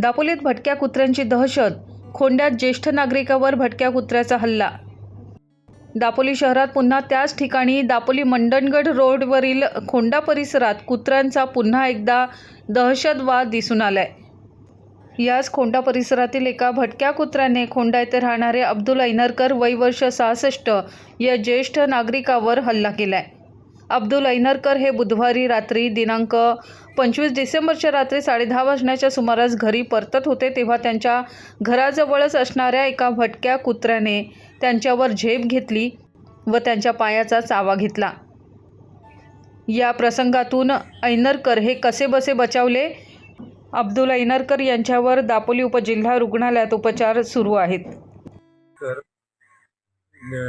दापोलीत भटक्या कुत्र्यांची दहशत खोंड्यात ज्येष्ठ नागरिकावर भटक्या कुत्र्याचा हल्ला. दापोली शहरात पुन्हा त्याच ठिकाणी दापोली मंडणगड रोडवरील खोंडा परिसरात कुत्र्यांचा पुन्हा एकदा दहशतवाद दिसून आलाय. याच खोंडा परिसरातील एका भटक्या कुत्र्याने खोंडा येथे राहणारे अब्दुल ऐनरकर वय वर्ष सहासष्ट या ज्येष्ठ नागरिकावर हल्ला केलाय. अब्दुल ऐनरकर हे बुधवारी रात्री दिनांक पंचवीस डिसेंबरच्या रात्री साडेदहा वाजण्याच्या सुमारास घरी परतत होते तेव्हा त्यांच्या घराजवळच असणाऱ्या एका भटक्या कुत्र्याने त्यांच्यावर झेप घेतली व त्यांच्या पायाचा चावा घेतला. या प्रसंगातून ऐनरकर हे कसेबसे बचावले? अब्दुल ऐनरकर यांच्यावर दापोली उपजिल्हा रुग्णालयात उपचार सुरू आहेत.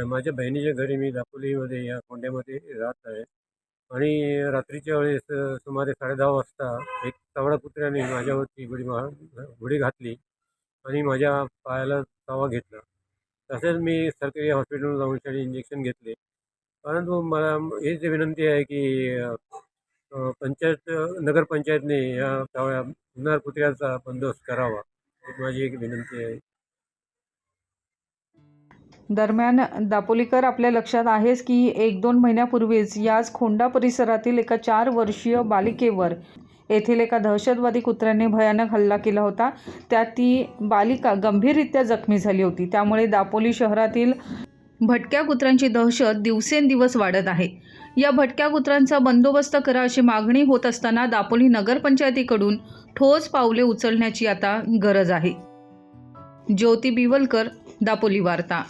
माझ्या बहिणीच्या घरी मी दापोलीमध्ये या कोंड्यामध्ये राहत आहे. आणि रात्रीच्या वेळेस सुमारे साडेदहा वाजता एक तवडा कुत्र्याने माझ्यावरती गुढी मा उडी घातली आणि माझ्या पायाला चावा घेतला. तसेच मी सरकारी हॉस्पिटलवर जाऊन त्याने इंजेक्शन घेतले. परंतु मला हीच विनंती आहे की पंचायत नगरपंचायतने या तवळ्या पुन्हा कुत्र्याचा बंदोबस्त करावा एक माझी एक विनंती आहे. दरम्यान दापोलीकर आपल्या लक्षात आहेच की एक दोन महिन्यापूर्वीच याच खोंडा परिसरातील एका चार वर्षीय बालिकेवर येथील एका दहशतवादी कुत्र्याने भयानक हल्ला केला होता. त्यात ती बालिका गंभीररित्या जखमी झाली होती. त्यामुळे दापोली शहरातील भटक्या कुत्र्यांची दहशत दिवसेंदिवस वाढत आहे. या भटक्या कुत्र्यांचा बंदोबस्त करा अशी मागणी होत असताना दापोली नगरपंचायतीकडून ठोस पावले उचलण्याची आता गरज आहे. ज्योती बिवलकर दापोली वार्ता.